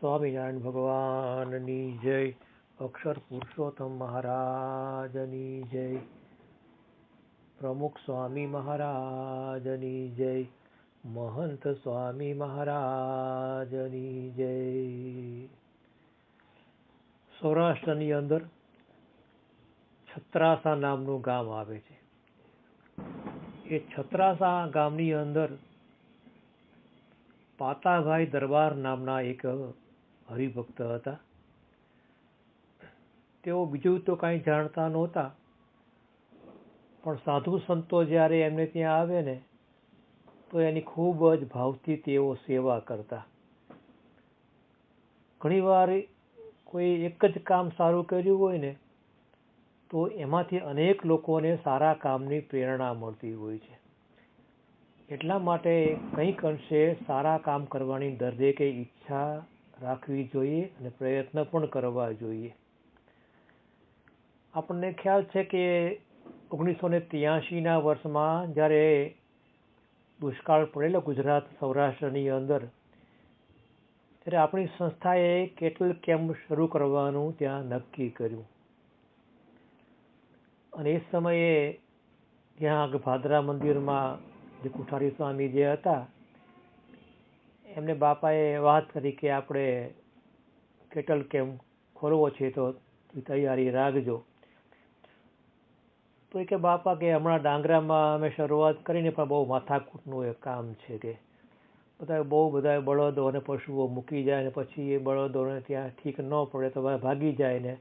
સ્વામિનારાયણ ભગવાનની જય. અક્ષર પુરુષોત્તમ મહારાજની જય. પ્રમુખ સ્વામી મહારાજની જય. મહંત સ્વામી મહારાજની જય. સૌરાષ્ટ્રની અંદર છત્રાસા નામનું ગામ આવે છે. એ છત્રાસા ગામની અંદર પાતાભાઈ દરબાર નામના એક હરિભક્ત હતા. તેઓ બીજું તો કાંઈ જાણતા નહોતા. પણ સાધુ સંતો જ્યારે એમને ત્યાં આવે ને, તો એની ખૂબ જ ભાવથી તેઓ સેવા કરતા. ઘણીવાર કોઈ એક જ કામ સારું કર્યું હોય ને, તો એમાંથી અનેક લોકોને સારા કામની પ્રેરણા મળતી હોય છે. એટલા માટે કંઈક અંશે સારા કામ કરવાની દરેકે ઈચ્છા રાખવી જોઈએ અને પ્રયત્ન પણ કરવા જોઈએ. આપણને ખ્યાલ છે કે ઓગણીસો ને ત્યાસીના વર્ષમાં જ્યારે દુષ્કાળ પડેલો ગુજરાત સૌરાષ્ટ્રની અંદર, ત્યારે આપણી સંસ્થાએ કેટલ કેમ્પ શરૂ કરવાનું ત્યાં નક્કી કર્યું. અને એ સમયે ત્યાં ભાદરા મંદિરમાં જે કુઠારી સ્વામી જે હતા એમને બાપાએ વાત કરી કે આપણે કેટલ કેમ ખોલવો છે તો તૈયારી રાખજો. તો એ કે બાપા કે હમણાં ડાંગરામાં અમે શરૂઆત કરીને પણ બહુ માથાકૂટનું એક કામ છે કે બધા બહુ બધા બળદો અને પશુઓ મૂકી જાય ને પછી એ બળદોને ત્યાં ઠીક ન પડે તો ભાગી જાય ને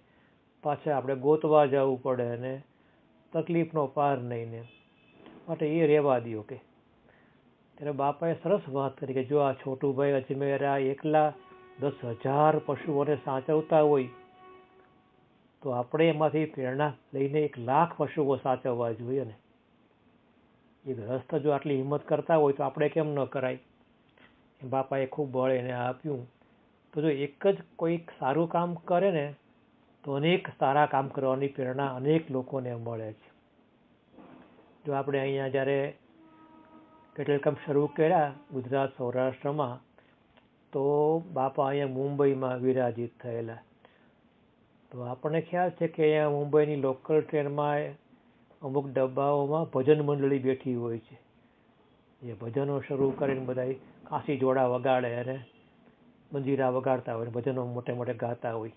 પાછા આપણે ગોતવા જવું પડે ને તકલીફનો પાર નહીં ને. માટે એ રહેવા દો કે ત્યારે બાપાએ સરસ વાત કરી કે જો આ છોટુભાઈ અજમેરા એકલા દસ હજાર પશુઓને સાચવતા હોય, તો આપણે એમાંથી પ્રેરણા લઈને એક લાખ પશુઓ સાચવવા જોઈએ ને. એ ગ્રસ્ત જો આટલી હિંમત કરતા હોય, તો આપણે કેમ ન કરાય? બાપાએ ખૂબ બળ એને આપ્યું. તો જો એક જ કોઈક સારું કામ કરે ને, તો અનેક સારા કામ કરવાની પ્રેરણા અનેક લોકોને મળે છે. જો આપણે અહીંયા જ્યારે પંપ શરૂ કર્યા ગુજરાત સૌરાષ્ટ્રમાં, તો બાપા અહીંયા મુંબઈમાં વિરાજિત થયેલા. તો આપણને ખ્યાલ છે કે અહીંયા મુંબઈની લોકલ ટ્રેનમાં અમુક ડબ્બાઓમાં ભજન મંડળી બેઠી હોય છે. એ ભજનો શરૂ કરીને બધા કાશી જોડા વગાડે અને મંજીરા વગાડતા હોય ભજનો મોટે મોટે ગાતા હોય.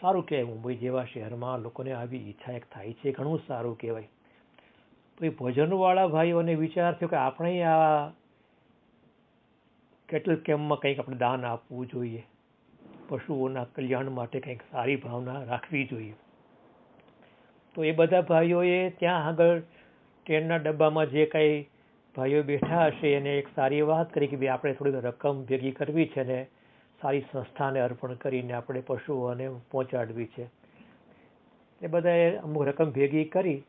સારું કહેવાય મુંબઈ જેવા શહેરમાં લોકોને આવી ઈચ્છા એક થાય છે, ઘણું સારું કહેવાય. તો એ ભજનવાળા ભાઈઓને વિચાર થયો કે આપણે આ કેટલ કેમ્પમાં કંઈક આપણે દાન આપવું જોઈએ. પશુઓના કલ્યાણ માટે કંઈક સારી ભાવના રાખવી જોઈએ. તો એ બધા ભાઈઓએ ત્યાં આગળ ટ્રેનના ડબ્બામાં જે કાંઈ ભાઈઓ બેઠા હશે એને એક સારી વાત કરી કે ભાઈ આપણે થોડીક રકમ ભેગી કરવી છે ને સારી સંસ્થાને અર્પણ કરીને આપણે પશુઓને પહોંચાડવી છે. એ બધાએ અમુક રકમ ભેગી કરી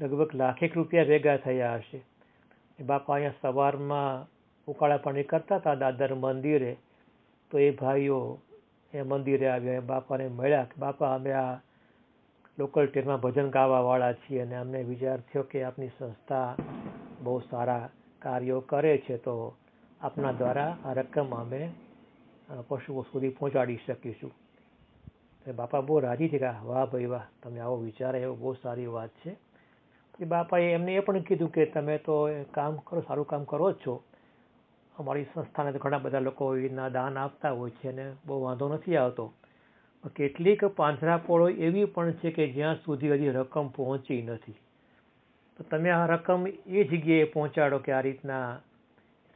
લગભગ લાખેક રૂપિયા ભેગા થયા હશે. એ બાપા અહીંયા સવારમાં ઉકાળા પાણી કરતા હતા, દાદર મંદિરે. તો એ ભાઈઓ એ મંદિરે આવ્યા, એ બાપાને મળ્યા કે, બાપા, અમે આ લોકલ ટ્રેનમાં ભજન ગાવાવાળા છીએ અને અમને વિચાર થયો કે આપની સંસ્થા બહુ સારા કાર્યો કરે છે, તો આપના દ્વારા આ રકમ અમે પશુઓ સુધી પહોંચાડી શકીશું. બાપા બહુ રાજી થઈ ગયા વાહ ભાઈ, વાહ, તમે આવો વિચાર એવો બહુ સારી વાત છે. પછી બાપાએ એમને એ પણ કીધું કે તમે તો કામ કરો, સારું કામ કરો જ છો. અમારી સંસ્થાને તો ઘણા બધા લોકો એના દાન આપતા હોય છે અને બહુ વાંધો નથી આવતો. કેટલીક પાંજરાપોળો એવી પણ છે કે જ્યાં સુધી હજી રકમ પહોંચી નથી. તો તમે આ રકમ એ જગ્યાએ પહોંચાડો કે આ રીતના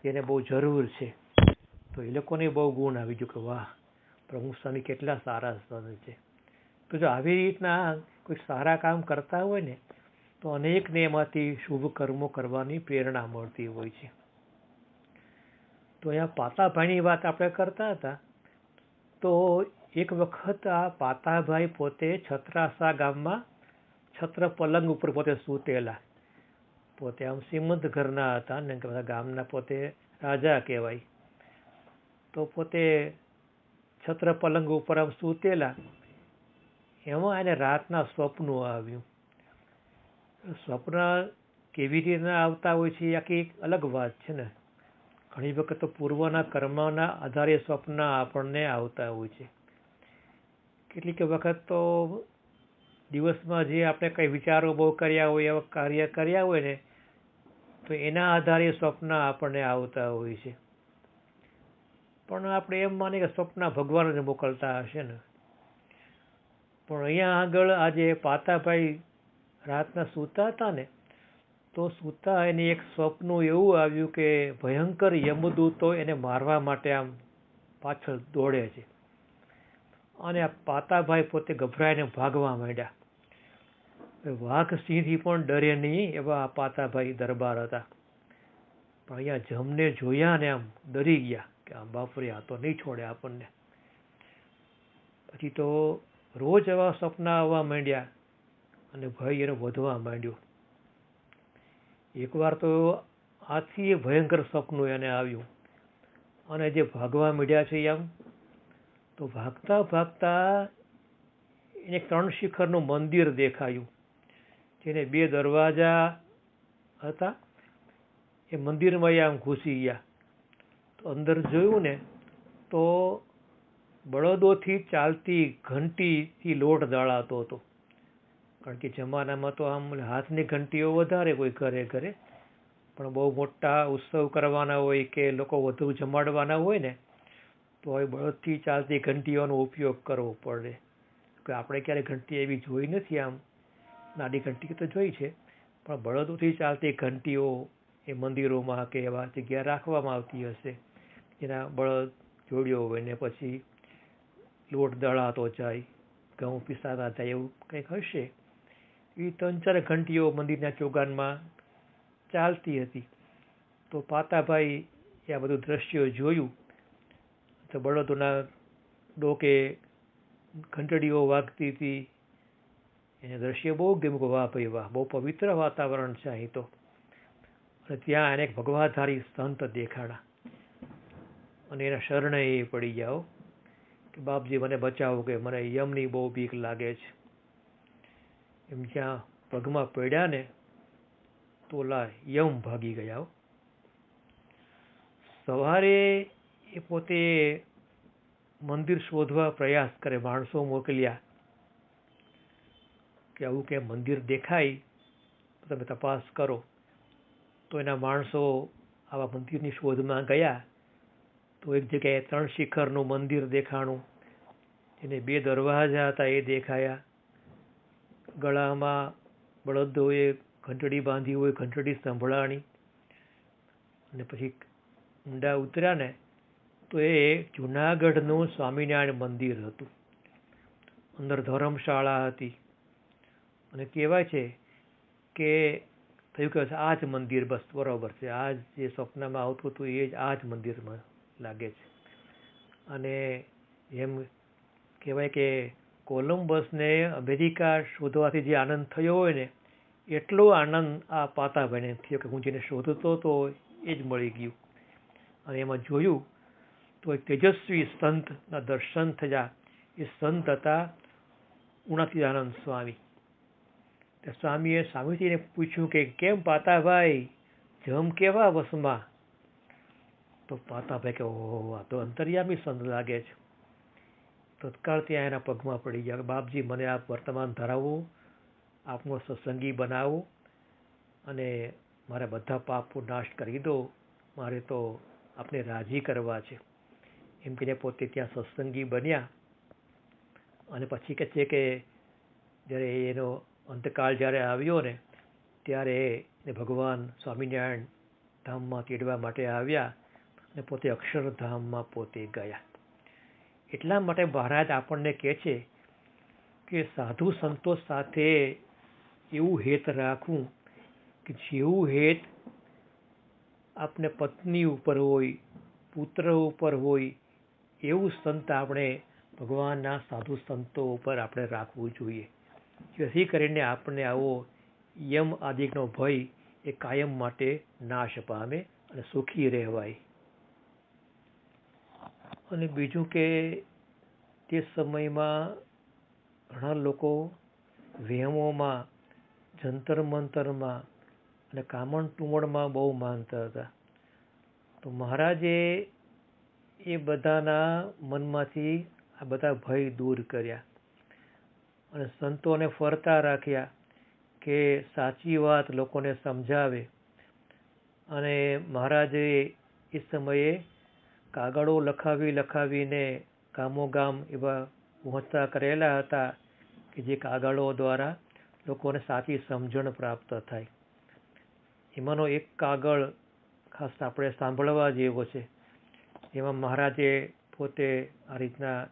એને બહુ જરૂર છે. તો એ લોકોને બહુ ગુણ આવી ગયું કે વાહ પ્રમુખ સ્વામી કેટલા સારા સ્વામી છે. તો જો આવી રીતના કોઈ સારા કામ કરતા હોય ને તો અનેકને એમાંથી શુભ કર્મો કરવાની પ્રેરણા મળતી હોય છે. તો અહીંયા પાતાભાઈની વાત આપણે કરતા હતા. તો એક વખત આ પાતાભાઈ પોતે છત્રાસા ગામમાં છત્ર પલંગ ઉપર પોતે સૂતેલા. પોતે આમ શ્રીમંત ઘરના હતા ને બધા ગામના પોતે રાજા કહેવાય. તો પોતે છત્ર પલંગ ઉપર આમ સૂતેલા. એમાં એને રાતના સ્વપ્નો આવ્યું. સ્વપ્ન કેવી રીતના આવતા હોય છે એ આખી એક અલગ વાત છે ને. ઘણી વખત તો પૂર્વના કર્મના આધારે સ્વપ્ન આપણને આવતા હોય છે. કેટલીક વખત તો દિવસમાં જે આપણે કંઈ વિચારો બહુ કર્યા હોય, એવા કાર્ય કર્યા હોય ને, તો એના આધારે સ્વપ્ન આપણને આવતા હોય છે. પણ આપણે એમ માની કે સ્વપ્ન ભગવાન જ મોકલતા હશે ને. પણ અહીંયા આગળ આજે પાતાભાઈ રાતના સૂતા હતા ને, તો સૂતા એને એક સ્વપ્ન એવું આવ્યું કે ભયંકર યમદૂતો એને મારવા માટે આમ પાછળ દોડે છે. અને આ પાતાભાઈ પોતે ગભરાઈને ભાગવા માંડ્યા. વાઘ સિંહથી પણ ડરે નહીં એવા આ પાતાભાઈ દરબાર હતા. પણ અહીંયા જમને જોયા ને આમ ડરી ગયા કે આ બાપરે આ તો નહીં છોડે આપણને. પછી તો રોજ એવા સપના આવવા માંડ્યા અને ભય એનો વધવા માંડ્યો. એકવાર તો આથી એ ભયંકર સપનું એને આવ્યું. અને જે ભાગવા માંડ્યા છે આમ તો ભાગતા ભાગતા એને ત્રણ શિખરનું મંદિર દેખાયું, જેને બે દરવાજા હતા. એ મંદિરમાં આમ ઘૂસી ગયા. તો અંદર જોયું ને, તો બળદોથી ચાલતી ઘંટીથી લોટ દળાતો હતો. કારણ કે જમાનામાં તો આમ હાથની ઘંટીઓ વધારે કોઈ ઘરે ઘરે. પણ બહુ મોટા ઉત્સવ કરવાના હોય કે લોકો વધુ જમાડવાના હોય ને તો હવે બળદથી ચાલતી ઘંટીઓનો ઉપયોગ કરવો પડે. કે આપણે ક્યારે ઘંટી એવી જોઈ નથી આમ. નાની ઘંટી તો જોઈ છે, પણ બળદોથી ચાલતી ઘંટીઓ એ મંદિરોમાં કે એવા જગ્યા રાખવામાં આવતી હશે. એના બળદ જોડ્યો હોય ને પછી લોટ દળાતો જાય, ઘઉં પીસાતા જાય એવું કંઈક હશે. એ ત્રણ ચાર ઘંટીઓ મંદિરના ચોગાનમાં ચાલતી હતી. તો પાતાભાઈ એ આ બધું દ્રશ્ય જોયું. તો બળદોના ડોકે ઘંટડીઓ વાગતી હતી. એને દ્રશ્ય બહુ ગમ્યું વાહ ભાઈ વાહ, બહુ પવિત્ર વાતાવરણ છે અહીં તો. અને ત્યાં એને ભગવાધારી સંત દેખાડા. અને એના શરણે એ પડી જાઓ કે બાપજી મને બચાવો કે મને યમની બહુ બીક લાગે છે. એમ જ્યાં પગમાં પડ્યા ને તોલા યમ ભાગી ગયા સવારે એ પોતે મંદિર શોધવા પ્રયાસ કરે, માણસો મોકલ્યા કે આવું કે મંદિર દેખાય તમે તપાસ કરો. તો એના માણસો આવા મંદિરની શોધમાં ગયા, તો એક જગ્યાએ ત્રણ શિખરનું મંદિર દેખાણું, એને બે દરવાજા હતા એ દેખાયા. ગળામાં બળદોએ ઘંટડી બાંધી હોય, ઘંટડી સંભળાણી અને પછી ઊંડા ઉતર્યા ને, તો એ જુનાગઢનું સ્વામિનારાયણ મંદિર હતું. અંદર ધર્મશાળા હતી. અને કહેવાય છે કે થયું કે આ જ મંદિર બસ, બરાબર છે. આ જે સ્વપ્નમાં આવતું હતું એ જ આ જ મંદિરમાં લાગે છે. અને એમ કહેવાય કે કોલમ્બસને અમેરિકા શોધવાથી જે આનંદ થયો હોય ને, એટલો આનંદ આ પાતાભાઈને થયો કે હું જેને શોધતો હતો એ જ મળી ગયું. અને એમાં જોયું તો એક તેજસ્વી સંતના દર્શન થયા. એ સંત હતા ઉણાતીદાનંદ સ્વામી. તે સ્વામીએ સ્વામીજીને પૂછ્યું કે કેમ પાતાભાઈ જમ કેવા વસમાં તો પાતાભાઈ કે ઓહો, આ તો અંતર્યામી સંત લાગે છે. તત્કાળ ત્યાં એના પગમાં પડી ગયા. બાપજી, મને આપ વર્તમાન ધરાવો, આપનો સત્સંગી બનાવો અને મારા બધા પાપો નાશ કરી દો. મારે તો આપને રાજી કરવા છે. એમ કહીને પોતે ત્યાં સત્સંગી બન્યા. અને પછી કહે છે કે જ્યારે એનો અંતકાળ જ્યારે આવ્યો ને, ત્યારે એ ભગવાન સ્વામિનારાયણ ધામમાં તેડવા માટે આવ્યા અને પોતે અક્ષરધામમાં પોતે ગયા. એટલા માટે મહારાજ આપણને કહે છે કે સાધુ સંતો સાથે એવું હેત રાખવું કે જેવું હેત આપને પત્ની ઉપર હોય, પુત્ર ઉપર હોય, એવું સંત આપણે ભગવાનના સાધુ સંતો ઉપર આપણે રાખવું જોઈએ. જેથી કરીને આપણને આવો યમ આદિકનો ભય એ કાયમ માટે નાશ પામે અને સુખી રહેવાય. અને બીજું કે તે સમયમાં ઘણા લોકો વહેમોમાં જંતર મંતરમાં અને કામણ ટુમણમાં બહુ માનતા હતા. તો મહારાજે એ બધાના મનમાંથી આ બધા ભય દૂર કર્યા અને સંતોને ફરતા રાખ્યા કે સાચી વાત લોકોને સમજાવે. અને મહારાજે એ સમયે કાગળો લખાવી લખાવીને ગામોગામ એવા પહોંચતા કરેલા હતા કે જે કાગળો દ્વારા લોકોને સાચી સમજણ પ્રાપ્ત થાય. એમાંનો એક કાગળ ખાસ આપણે સાંભળવા જેવો છે. એમાં મહારાજે પોતે આ રીતના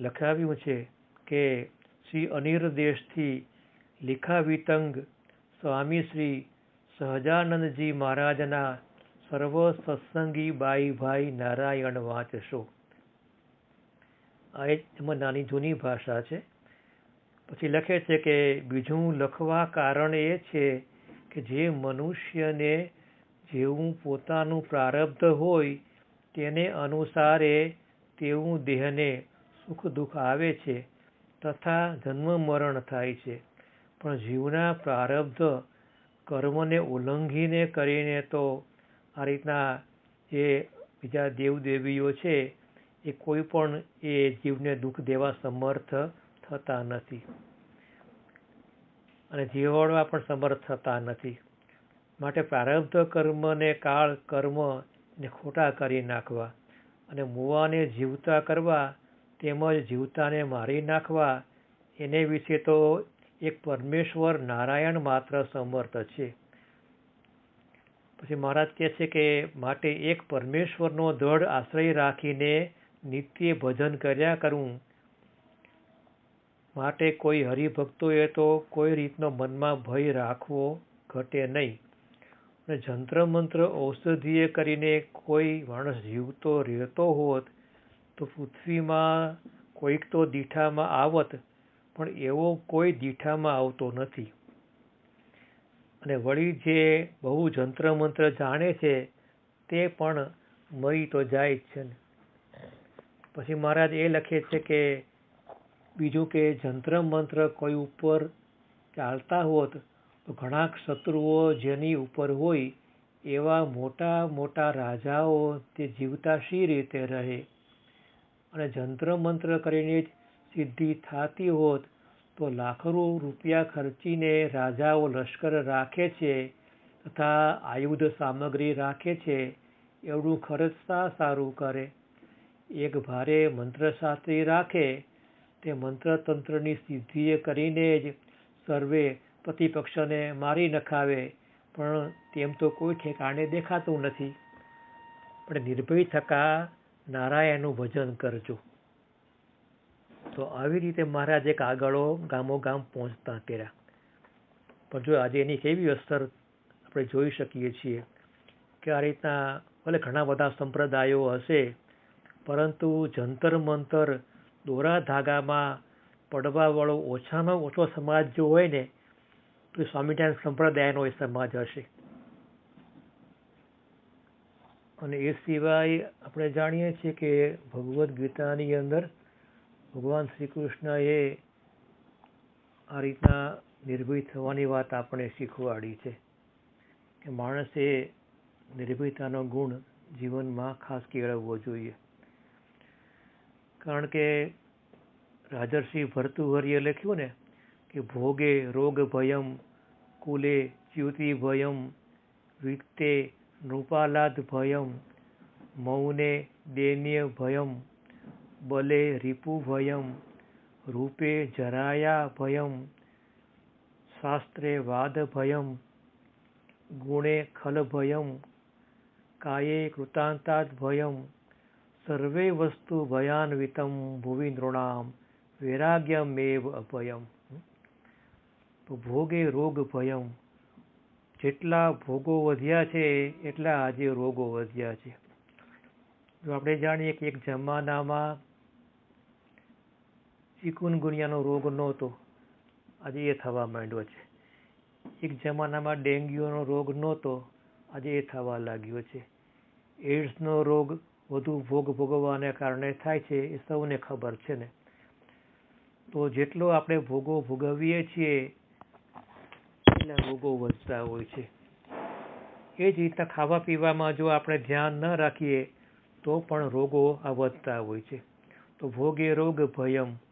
લખાવ્યું છે કે શ્રી અનિર દેશથી લીખા વિતંગ સ્વામી શ્રી સહજાનંદજી મહારાજના સર્વ સત્સંગી બાઈ ભાઈ નારાયણ વાંચશો. આ એમાં નાની જૂની ભાષા છે. પછી લખે છે કે બીજું લખવા કારણ એ છે કે જે મનુષ્યને જેવું પોતાનું પ્રારબ્ધ હોય તેને અનુસારે તેવું દેહને સુખ દુઃખ આવે છે તથા જન્મ મરણ થાય છે. પણ જીવના પ્રારબ્ધ કર્મને ઉલ્લંઘીને કરીને તો આ રીતના જે બીજા દેવદેવીઓ છે, એ કોઈ પણ એ જીવને દુઃખ દેવા સમર્થ થતા નથી. અને જીવડવા પણ સમર્થ થતા નથી. માટે પ્રારબ્ધ કર્મને કાળ કર્મ ને ખોટા કરી નાખવા અને મુવાને જીવતા કરવા તેમજ જીવતાને મારી નાખવા એને વિશે તો એક પરમેશ્વર નારાયણ માત્ર સમર્થ છે. પછી મહારાજ કહે છે કે માટે એક પરમેશ્વરનો દ્રઢ આશ્રય રાખીને નિત્ય ભજન કર્યા કરવું માટે કોઈ હરિભક્તોએ તો કોઈ રીતનો મનમાં ભય રાખવો ઘટે નહીં. અને જંત્ર મંત્ર ઔષધિએ કરીને કોઈ માણસ જીવતો રહેતો હોત તો પૃથ્વીમાં કોઈક તો દીઠામાં આવત, પણ એવો કોઈ દીઠામાં આવતો નથી. અને વળી જે બહુ જંત્ર મંત્ર જાણે છે, તે પણ મરી તો જાય જ છે ને. પછી મહારાજ એ લખે છે કે, બીજું કે જંત્ર મંત્ર કોઈ ઉપર ચાલતા હોત, તો ઘણા શત્રુઓ જેની ઉપર હોય, એવા મોટા મોટા રાજાઓ તે જીવતા શી રીતે રહે? અને જંત્ર મંત્ર કરીને જ સિદ્ધિ થતી હોત તો લાખો રૂપિયા ખર્ચીને રાજાઓ લશ્કર રાખે છે તથા આયુધ સામગ્રી રાખે છે, એવડું ખર્ચતા સારું કરે. એક ભારે મંત્રશાસ્ત્રી રાખે, તે મંત્ર તંત્રની સિદ્ધિએ કરીને જ સર્વે પ્રતિપક્ષને મારી નખાવે, પણ તેમ તો કોઈ ઠેકાણે દેખાતું નથી. પણ નિર્ભય થકા નારાયણનું ભજન કરજો. તો આવી રીતે મહારાજે કાગળો ગામો ગામ પહોંચતા કર્યા. પણ જો આજે એની કેવી અસર આપણે જોઈ શકીએ છીએ કે આ રીતના ભલે ઘણા બધા સંપ્રદાયો હશે, પરંતુ જંતર મંતર દોરા ધાગામાં પડવાવાળો ઓછામાં ઓછો સમાજ જો હોય ને, તો સ્વામિનારાયણ સંપ્રદાયનો એ સમાજ હશે. અને એ સિવાય આપણે જાણીએ છીએ કે ભગવદ્ ગીતાની અંદર ભગવાન શ્રી કૃષ્ણએ આ રીતના નિર્ભય થવાની વાત આપણે શીખવાડી છે કે માણસે નિર્ભયતાનો ગુણ જીવનમાં ખાસ કેળવવો જોઈએ. કારણ કે રાજર્ષિ ભર્તુહરિએ લખ્યું ને કે ભોગે રોગ ભયમ, કુલે ચ્યુતિ ભયમ, વિત્તે નૃપાલાદ ભયમ, મૌને દૈન્ય ભયમ બલે રિપુ ભયમ, રૂપે જરાયા ભયમ, શાસ્ત્રે વાદ ભયમ, ગુણે ખલ ભયમ, કાયે કૃતાંતાદ ભયમ, સર્વે વસ્તુ ભયાન્વિતમ ભુવિ નૃણામ, વૈરાગ્યમેવ અભયમ. ભોગે રોગ ભયમ, જેટલા ભોગો વધ્યા છે, એટલા આજે રોગો વધ્યા છે. જો આપણે જાણીએ કે એક જમાનામાં ચિકુનગુનિયાનો રોગ નહોતો. આજે એ થવા માંડ્યો છે. એક જમાનામાં ડેન્ગ્યુનો રોગ નહોતો, આજે એ થવા લાગ્યો છે. એડ્સનો રોગ વધુ ભોગ ભોગવવાને કારણે થાય છે એ સૌને ખબર છે ને. તો જેટલો આપણે ભોગો ભોગવીએ છીએ એટલા રોગો વધતા હોય છે. એ જ રીતના ખાવા પીવામાં જો આપણે ધ્યાન ન રાખીએ, તો પણ રોગો આ વધતા હોય છે. તો ભોગે રોગ ભયમ.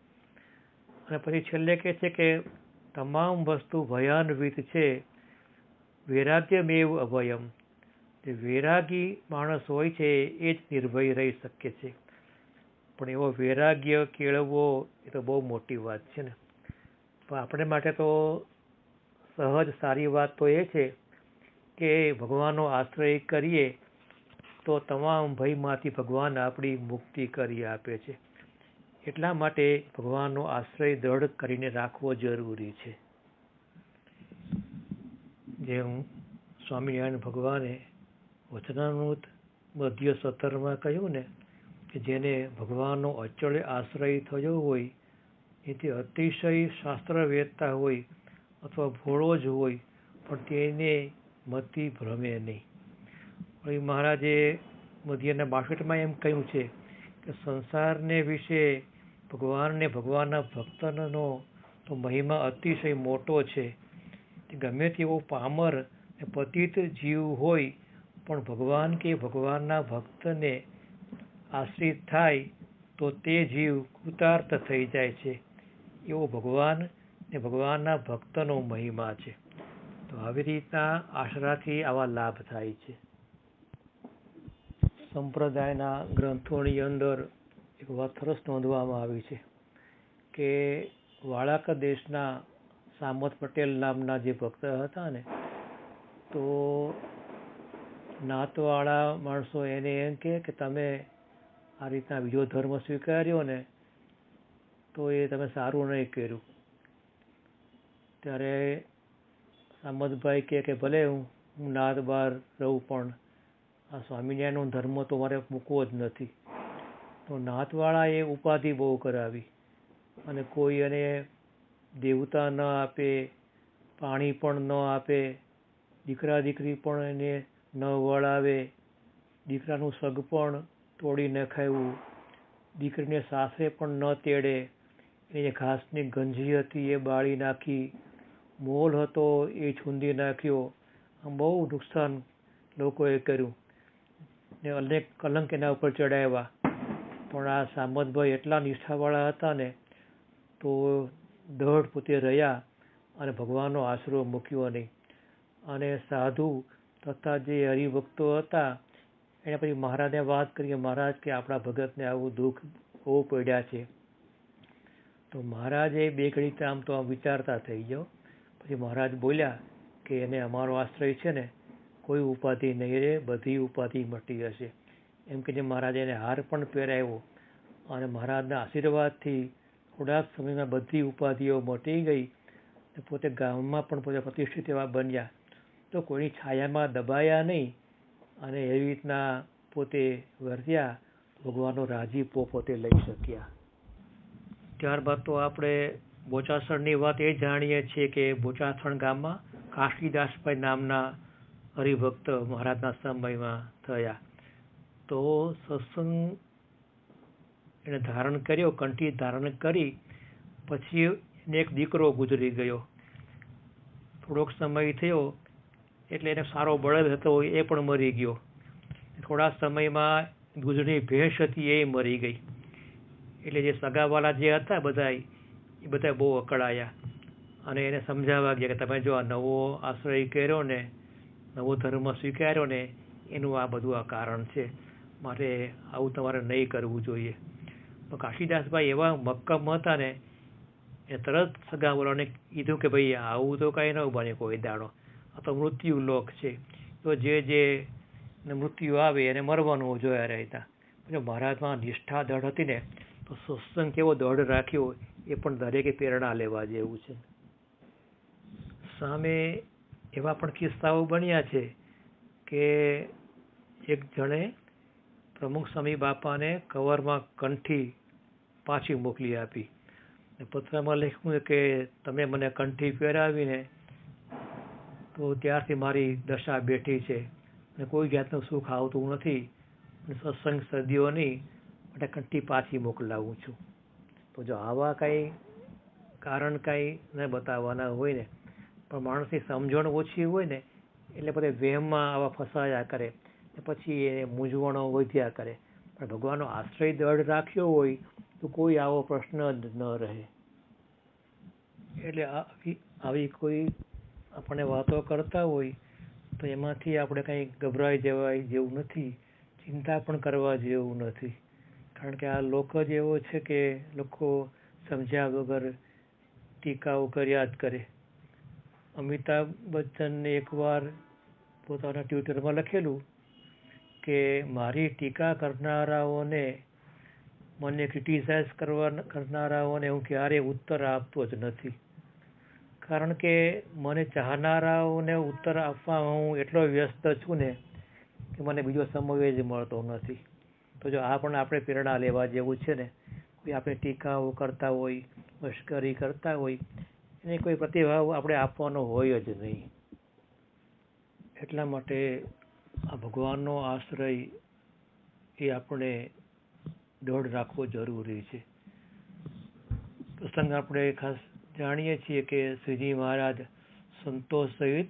અને પછી છેલ્લે કહે છે કે તમામ વસ્તુ ભયાનવિત છે. વૈરાગ્યમેવ અભયમ. જે વૈરાગી માણસ હોય છે, એ જ નિર્ભય રહી શકે છે. પણ એવો વૈરાગ્ય કેળવવો, એ તો બહુ મોટી વાત છે ને. પણ આપણે માટે તો સહજ સારી વાત તો એ છે કે ભગવાનનો આશ્રય કરીએ, તો તમામ ભયમાંથી ભગવાન આપણી મુક્તિ કરી આપે છે. એટલા માટે ભગવાનનો આશ્રય દ્રઢ કરીને રાખવો જરૂરી છે. જે હું સ્વામિનારાયણ ભગવાને વચનામૃત મધ્ય સત્તરમાં કહ્યું ને, કે જેને ભગવાનનો અચળ આશ્રય થયો હોય એ તે અતિશય શાસ્ત્ર વેદતા હોય અથવા ભોળો જ હોય, પણ તેને મતિ ભ્રમે નહીં. વળી મહારાજે મધ્યના બાસઠમાં એમ કહ્યું છે કે સંસારને વિશે ભગવાનને, ભગવાનના ભક્તનો તો મહિમા અતિશય મોટો છે. ગમે તેવો પામર પતિત જીવ હોય, પણ ભગવાન કે ભગવાનના ભક્તને આશ્રિત થાય, તો તે જીવ કૃતાર્થ થઈ જાય છે. એવો ભગવાન ને ભગવાનના ભક્તનો મહિમા છે. તો આવી રીતના આશરાથી આવા લાભ થાય છે. સંપ્રદાયના ગ્રંથોની અંદર એક વાત સરસ નોંધવામાં આવી છે કે વાળાક દેશના સામત પટેલ નામના જે ભક્ત હતા ને, તો નાતવાળા માણસો એને એમ કહે કે તમે આ રીતના બીજો ધર્મ સ્વીકાર્યો ને, તો એ તમે સારું નહીં કર્યું. ત્યારે સામતભાઈ કહે કે ભલે હું હું નાદ બહાર રહું પણ આ સ્વામિનારાયણનો ધર્મ તો મારે મૂકવો જ નથી. તો નાતવાળાએ ઉપાધિ બહુ કરાવી અને કોઈ એને દેવતા ન આપે, પાણી પણ ન આપે, દીકરા દીકરી પણ એને ન વળાવે, દીકરાનું સગ પણ તોડી નખાવ્યું દીકરીને સાસરે પણ ન તેડે એ ઘાસની ગંજી હતી એ બાળી નાખી, મોલ હતો એ છૂંદી નાખ્યો, આમ બહુ નુકસાન લોકોએ કર્યું. ને અનેક કલંક એના ઉપર ચડાવ્યા. પણ આ સામંતભાઈ એટલા નિષ્ઠાવાળા હતા ને, તો દઢ પોતે રહ્યા અને ભગવાનનો આશરો મૂક્યો નહીં. અને સાધુ તથા જે હરિભક્તો હતા, એને પછી મહારાજને વાત કરી મહારાજ કે આપણા ભગતને આવું દુઃખ બહુ પડ્યા છે. તો મહારાજે બે ઘડી આમ તો આમ વિચારતા થઈ ગયો. પછી મહારાજ બોલ્યા કે એને અમારો આશ્રય છે ને, કોઈ ઉપાધિ નહીં રહે બધી ઉપાધિ મટી હશે એમ કે જે મહારાજે એને હાર પણ પહેરાવ્યો અને મહારાજના આશીર્વાદથી થોડાક સમયમાં બધી ઉપાધિઓ મટી ગઈ પોતે ગામમાં પણ પોતે પ્રતિષ્ઠિત એવા બન્યા. તો કોઈની છાયામાં દબાયા નહીં અને એવી રીતના પોતે વર્ત્યા, ભગવાનનો રાજીપો પોતે લઈ શક્યા. ત્યારબાદ તો આપણે બોચાસણની વાત એ જાણીએ છીએ કે બોચાસણ ગામમાં કાશીદાસભાઈ નામના હરિભક્ત મહારાજના સમયમાં થયા. તો સત્સંગ એને ધારણ કર્યો, કંઠી ધારણ કરી, પછી એને એક દીકરો ગુજરી ગયો. થોડોક સમય થયો, એટલે એને સારો બળદ હતો, એ પણ મરી ગયો. થોડા સમયમાં ગુજરી ભેંસ હતી, એ મરી ગઈ. એટલે જે સગાવાલા જે હતા બધા એ બધા બહુ અકળાયા. અને એને સમજાવવા ગયા કે તમે જો આ નવો આશ્રય કર્યો ને નવો ધર્મ સ્વીકાર્યો ને એનું આ બધું આ કારણ છે. માટે આવું તમારે નહીં કરવું જોઈએ. તો કાશીદાસભાઈ એવા મક્કમ હતા ને, એ તરત સગાવાલાને કીધું કે ભાઈ આવું તો કાંઈ ન બને કોઈ દાડો. આ તો મૃત્યુ લોક છે. તો જે જે મૃત્યુ આવે એને મરવાનું જોયા રહેતા. જો મહારાજમાં નિષ્ઠા દળ હતી ને, તો સત્સંગ કેવો દઢ રાખ્યો એ પણ દરેકે પ્રેરણા લેવા જેવું છે. સામે એવા પણ કિસ્સાઓ બન્યા છે કે એક જણે પ્રમુખ સ્વામી બાપાને કવરમાં કંઠી પાછી મોકલી આપી. પત્રમાં લખ્યું કે તમે મને કંઠી પહેરાવીને તો ત્યારથી મારી દશા બેઠી છે. અને કોઈ જાતનું સુખ આવતું નથી. અને સત્સંગ સદીઓની માટે કંઠી પાછી મોકલાવું છું. તો જો આવા કાંઈ કારણ કાંઈ ન બતાવવાના હોય ને, પણ માણસની સમજણ ઓછી હોય ને, એટલે બધે વહેમમાં આવા ફસાયા કરે. પછી એ મૂંઝવણો વધ્યા કરે. પણ ભગવાનનો આશ્રય દૃઢ રાખ્યો હોય તો કોઈ આવો પ્રશ્ન જ ન રહે. એટલે આવી કોઈ આપણે વાતો કરતા હોય તો એમાંથી આપણે કંઈ ગભરાઈ જવાય જેવું નથી. ચિંતા પણ કરવા જેવું નથી. કારણ કે આ લોક જ એવો છે કે લોકો સમજ્યા વગર ટીકાઓ કર્યા જ કરે. અમિતાભ બચ્ચનને એકવાર પોતાના ટ્વિટરમાં લખેલું કે મારી ટીકા કરનારાઓને, મને ક્રિટિસાઇઝ કરવા કરનારાઓને હું ક્યારેય ઉત્તર આપતો જ નથી. કારણ કે મને ચાહનારાઓને ઉત્તર આપવામાં હું એટલો વ્યસ્ત છું ને કે મને બીજો સમય જ મળતો નથી. તો જો આ પણ આપણે પ્રેરણા લેવા જેવું છે ને, કોઈ આપણે ટીકાઓ કરતા હોય મશ્કરી કરતા હોય, એને કોઈ પ્રતિભાવ આપણે આપવાનો હોય જ નહીં. એટલા માટે આ ભગવાનનો આશ્રય એ આપણે દોઢ રાખવો જરૂરી છે. પ્રસંગ આપણે ખાસ જાણીએ છીએ કે શ્રીજી મહારાજ સંતોષ સહિત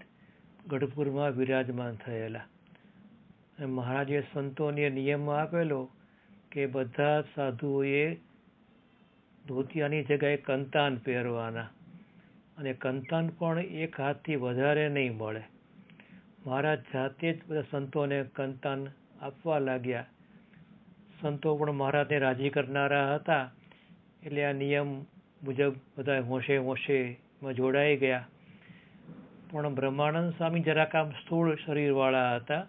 ગઢપુરમાં વિરાજમાન થયેલા. મહારાજે સંતોને નિયમ આપેલો કે બધા સાધુઓએ ધોતિયાની જગ્યાએ કંતાન પહેરવાના. અને કંતાન પણ એક હાથથી વધારે નહીં મળે. મહારાજ જાતે જ બધા સંતોને કંતાન આપવા લાગ્યા. સંતો પણ મહારાજને રાજી કરનારા હતા. એટલે આ નિયમ મુજબ બધા હોંશે હોંશેમાં જોડાઈ ગયા. પણ બ્રહ્માનંદ સ્વામી જરાક આમ સ્થૂળ શરીરવાળા હતા.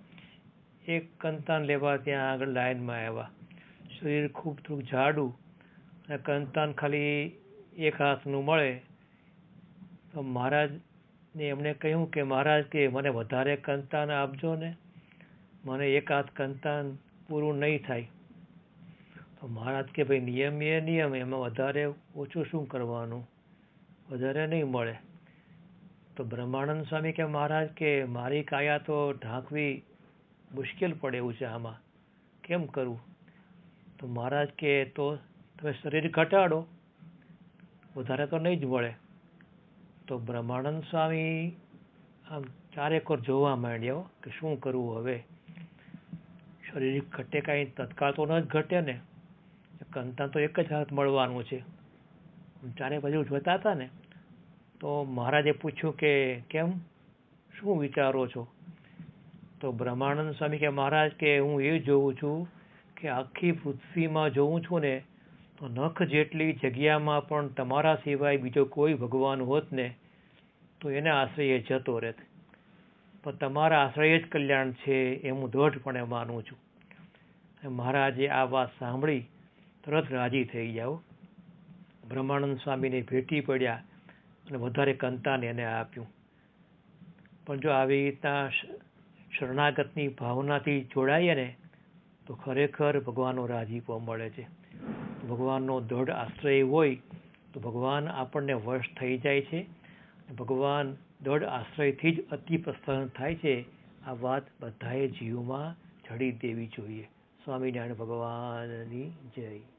એક કંતાન લેવા ત્યાં આગળ લાઇનમાં આવ્યા. શરીર ખૂબ થોડુંક જાડું અને કંતાન ખાલી એક હાથનું મળે. તો મહારાજને એમણે કહ્યું કે, મહારાજ, કે મને વધારે કંતાન આપજો ને. મને એક હાથ કંતાન પૂરું નહીં થાય. તો મહારાજ કે, ભાઈ, નિયમ એ નિયમ, એમાં વધારે ઓછું શું કરવાનું? વધારે નહીં મળે. તો બ્રહ્માનંદ સ્વામી કે, મહારાજ, કે મારી કાયા તો ઢાંકવી મુશ્કેલ પડે એવું છે આમાં. કેમ કરવું તો મહારાજ કે, તો તમે શરીર ઘટાડો. વધારે તો નહીં જ મળે. તો બ્રહ્માનંદ સ્વામી આમ ચારેકોર જોવા માંડ્યો કે શું કરવું હવે? શરીર ઘટે કાંઈ તત્કાળ તો ન જ ઘટે ને. કંતાન તો એક જ હાથ મળવાનું છે. ચારે બાજુ જોતા હતા ને, તો મહારાજે પૂછ્યું કે કેમ? શું વિચારો છો? તો બ્રહ્માનંદ સ્વામી કે મહારાજ કે હું એ જોઉં છું કે આખી પૃથ્વીમાં જોઉં છું ને તો નખ જેટલી જગ્યામાં પણ તમારા સિવાય બીજો કોઈ ભગવાન હોત ને, તો એને આશ્રય જતો રહેત. પણ તમારા આશ્રય જ કલ્યાણ છે એ હું દૃઢપણે માનું છું. મહારાજે આ વાત સાંભળી તરત રાજી થઈ જાઓ બ્રહ્માનંદ સ્વામીને ભેટી પડ્યા અને વધારે કંતાન એને આપ્યું. પણ જો આવી રીતના શરણાગતની ભાવનાથી જોડાઈએ ને, તો ખરેખર ભગવાનનો રાજીપો મળે છે. ભગવાનનો દૃઢ આશ્રય હોય, તો ભગવાન આપણને વશ થઈ જાય છે. ભગવાન દૃઢ આશ્રયથી જ અતિ પ્રસન્ન થાય છે. આ વાત બધાએ જીવમાં જડી દેવી જોઈએ. સ્વામિનારાયણ ભગવાનની જય.